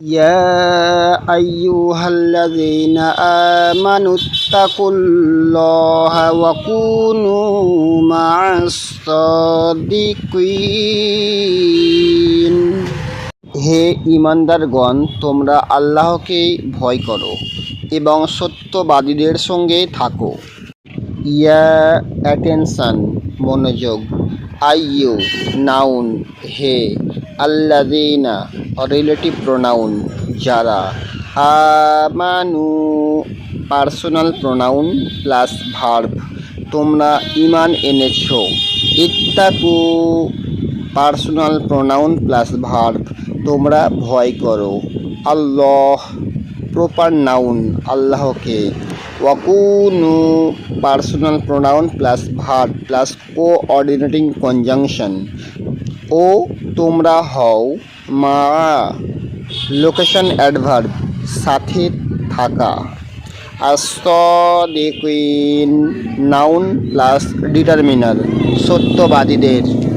يا أيها الذين آمنوا اتقوا الله وكونوا مع الصادقين হে ইমানদারগণ তোমরা আল্লাহকে ভয় করো এবং সত্যবাদীদের সঙ্গে থাকো ইয়া অ্যাটেনশন মনোযোগ আইয়ু নাউন হে আল্লাদিনা রিলেটিভ প্রোনাউন যারা। আমানু পার্সোনাল প্রোনাউন প্লাস ভার্ব তোমরা ইমান এনেছো। ইত্তাকু পার্সোনাল প্রোনাউন প্লাস ভার্ব তোমরা ভয় করো। আল্লাহ প্রপার নাউন আল্লাহকে। ওয়াকুনু personal pronoun plus verb plus coordinating conjunction ও তোমরা হও মা। লোকেশন অ্যাডভার্ব সাথে থাকা। আস্তদিকিন নাউন প্লাস ডিটারমিনাল সত্যবাদীদের।